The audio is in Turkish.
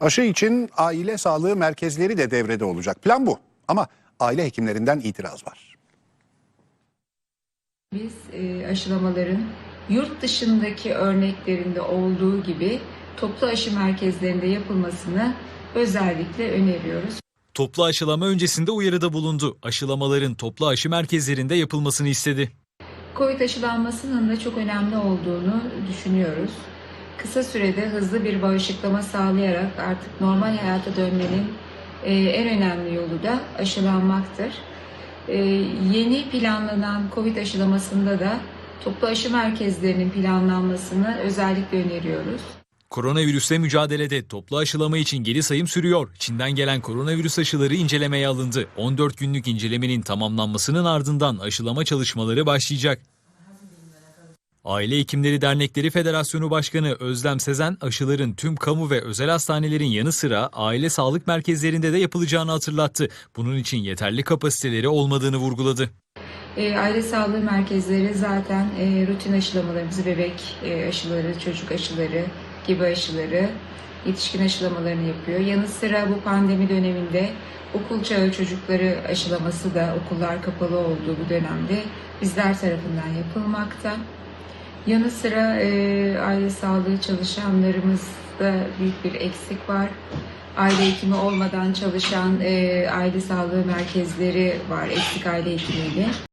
Aşı için aile sağlığı merkezleri de devrede olacak. Plan bu ama aile hekimlerinden itiraz var. Biz e, aşılamaların yurt dışındaki örneklerinde olduğu gibi toplu aşı merkezlerinde yapılmasını özellikle öneriyoruz. Toplu aşılama öncesinde uyarıda bulundu. Aşılamaların toplu aşı merkezlerinde yapılmasını istedi. Covid aşılanmasının da çok önemli olduğunu düşünüyoruz. Kısa sürede hızlı bir bağışıklama sağlayarak artık normal hayata dönmenin e, en önemli yolu da aşılanmaktır. E, yeni planlanan Covid aşılamasında da toplu aşı merkezlerinin planlanmasını özellikle öneriyoruz. Koronavirüsle mücadelede toplu aşılama için geri sayım sürüyor. Çin'den gelen koronavirüs aşıları incelemeye alındı. 14 günlük incelemenin tamamlanmasının ardından aşılama çalışmaları başlayacak. Aile Hekimleri Dernekleri Federasyonu Başkanı Özlem Sezen aşıların tüm kamu ve özel hastanelerin yanı sıra aile sağlık merkezlerinde de yapılacağını hatırlattı. Bunun için yeterli kapasiteleri olmadığını vurguladı. E, aile sağlığı merkezleri zaten e, rutin aşılamalarımızı, bebek e, aşıları, çocuk aşıları gibi aşıları, yetişkin aşılamalarını yapıyor. Yanı sıra bu pandemi döneminde okul çağı çocukları aşılaması da okullar kapalı olduğu bu dönemde bizler tarafından yapılmakta. Yanı sıra e, aile sağlığı çalışanlarımızda büyük bir eksik var. Aile hekimi olmadan çalışan e, aile sağlığı merkezleri var, eksik aile hekimiyle.